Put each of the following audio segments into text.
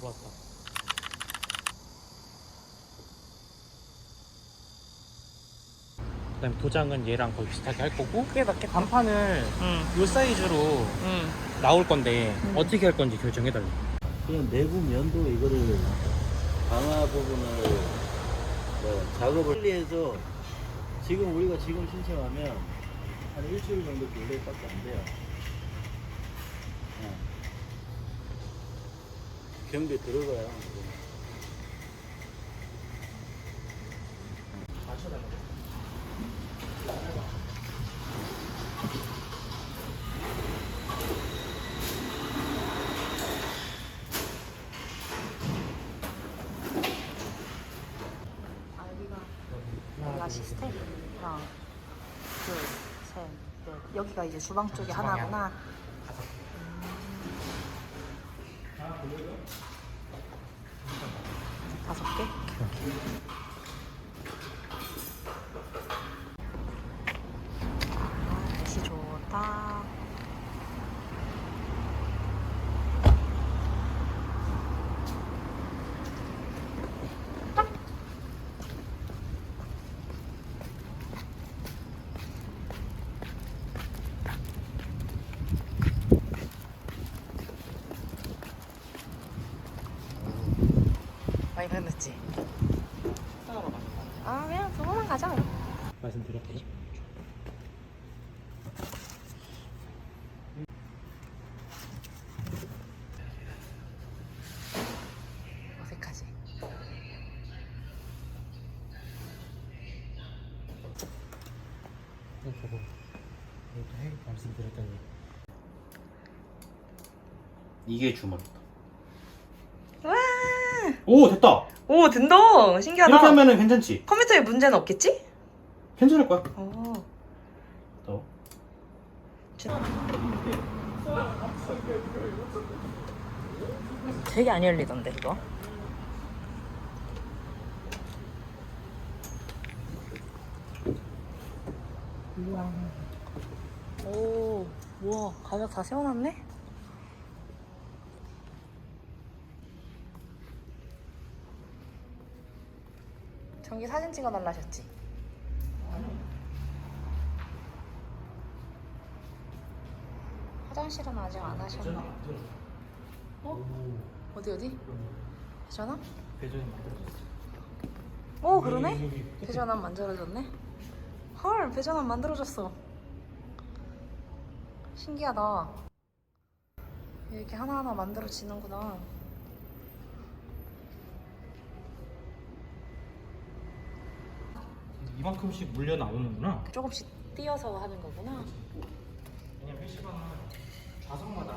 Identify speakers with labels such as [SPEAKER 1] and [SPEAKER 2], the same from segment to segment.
[SPEAKER 1] 들어왔다. 그다음 도장은 얘랑 거의 비슷하게 할 거고
[SPEAKER 2] 그게 맞겠다.
[SPEAKER 1] 간판을
[SPEAKER 2] 응,
[SPEAKER 1] 요 사이즈로
[SPEAKER 2] 응.
[SPEAKER 1] 나올 건데
[SPEAKER 2] 음.
[SPEAKER 1] 어떻게 할 건지 결정해 달래.
[SPEAKER 3] 그냥 내부 면도 이거를 강화 부분을 뭐 작업을 분리해서 지금 우리가 지금 신청하면 한 일주일 정도 딜레이밖에 안 돼요. 어. 경비
[SPEAKER 2] 여기가 시스템. 하나, 둘, 셋, 넷. 여기가 이제 주방
[SPEAKER 1] 주방이
[SPEAKER 2] 하나구나. 다섯 개? 아, 날씨 좋다. 많이 변했지? 아, 그냥 그거만 가자. 그럼.
[SPEAKER 1] 말씀드렸거든.
[SPEAKER 2] 어색하지?
[SPEAKER 1] 네, 저거 이것도 해 말씀드렸더니 이게 주머니다.
[SPEAKER 2] 와!
[SPEAKER 1] 오 됐다.
[SPEAKER 2] 오, 된다! 신기하다.
[SPEAKER 1] 이렇게 하면은 괜찮지?
[SPEAKER 2] 컴퓨터에 문제는 없겠지?
[SPEAKER 1] 괜찮을 거야.
[SPEAKER 2] 오.
[SPEAKER 1] 더.
[SPEAKER 2] 되게 안 열리던데, 이거. 우와. 오, 우와, 가격 다 세워놨네? 전기 사진 찍어달라 하셨지? 화장실은 아직 안 하셨나? 어? 어디 어디? 배전함?
[SPEAKER 1] 배전이 만들어졌어.
[SPEAKER 2] 오 그러네? 배전함 만들어졌네? 헐 배전함 만들어졌어 신기하다 이렇게 하나하나 만들어지는구나
[SPEAKER 1] 이만큼씩 물려 나오는구나.
[SPEAKER 2] 조금씩 띄어서 하는 거구나
[SPEAKER 1] 왜냐면 PC방은 좌석마다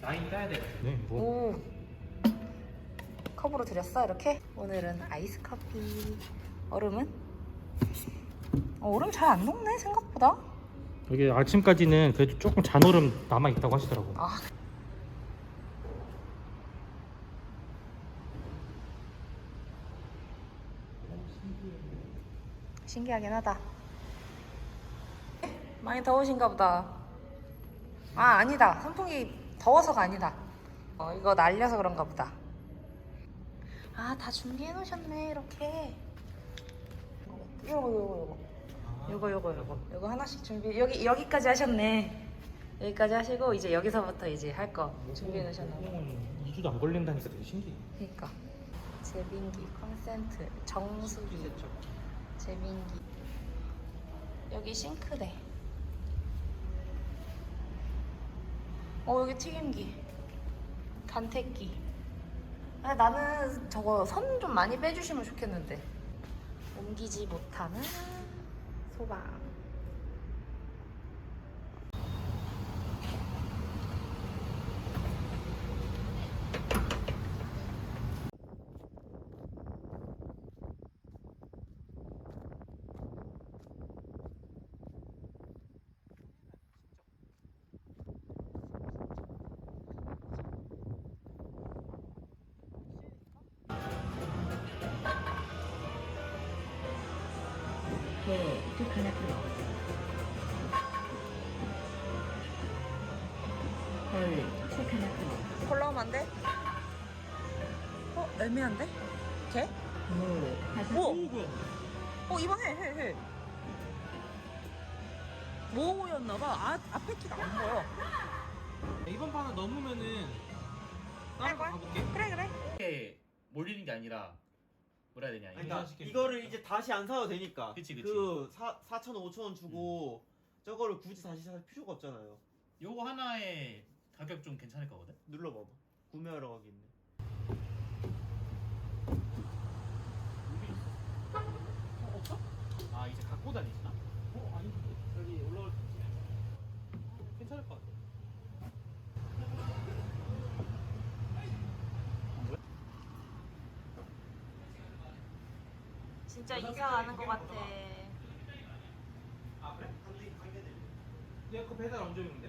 [SPEAKER 1] 라인 따야 되거든. 네, 뭐
[SPEAKER 2] 오 컵으로 드렸어 이렇게? 오늘은 아이스 커피 얼음은? 어, 얼음 잘 안 녹네 생각보다
[SPEAKER 1] 여기 아침까지는 그래도 조금 잔얼음 남아 있다고 하시더라고.
[SPEAKER 2] 아. 신기하긴 하다. 많이 더우신가 보다. 아, 아니다. 선풍기 더워서가 아니다. 어, 이거 날려서 그런가 보다. 아, 다 준비해 놓으셨네, 이렇게. 요거, 요거, 요거. 요거, 요거, 요거. 요거 하나씩 준비, 여기, 여기까지 하셨네. 여기까지 하시고, 이제 여기서부터 이제 할 거 준비해 놓으셨나 봐.
[SPEAKER 1] 2주도 안 걸린다니까 되게 신기해.
[SPEAKER 2] 그니까 제빙기, 컨센트, 정수기, 제빙기 여기 싱크대. 어 여기 튀김기. 간택기. 아, 나는 저거 선 좀 많이 빼주시면 좋겠는데. 옮기지 못하는 소방 네, 쭉 하나 들어. 헐, 책 하나 들어. 콜라면 안 돼? 애매한데? 돼? 뭐? 어 이번 해, 해, 해. 뭐였나봐. 아, 앞에 키가 안 보여.
[SPEAKER 1] 이번 판을 넘으면은
[SPEAKER 2] 할
[SPEAKER 1] 다른 거
[SPEAKER 2] 거야?
[SPEAKER 1] 가볼게.
[SPEAKER 2] 그래, 그래.
[SPEAKER 4] 이렇게 몰리는 게 아니라 뭐라 해야 되냐
[SPEAKER 5] 그러니까 이거를 이제 다시 안 사도 되니까.
[SPEAKER 4] 그치, 그치.
[SPEAKER 5] 그 4, 4천 원, 5천 원 주고 저거를 굳이 다시 살 필요가 없잖아요.
[SPEAKER 4] 요거 하나에 가격 좀 괜찮을 거거든
[SPEAKER 5] 눌러봐봐. 구매하러 가기 있네.
[SPEAKER 1] 아 이제 갖고 다니시나? 어 아닌데 여기 올라올 수 있지. 괜찮을 것 같아.
[SPEAKER 2] 진짜 이사 가는 것 같아.
[SPEAKER 1] 아 그래? 얘그 배달 언제 오는데?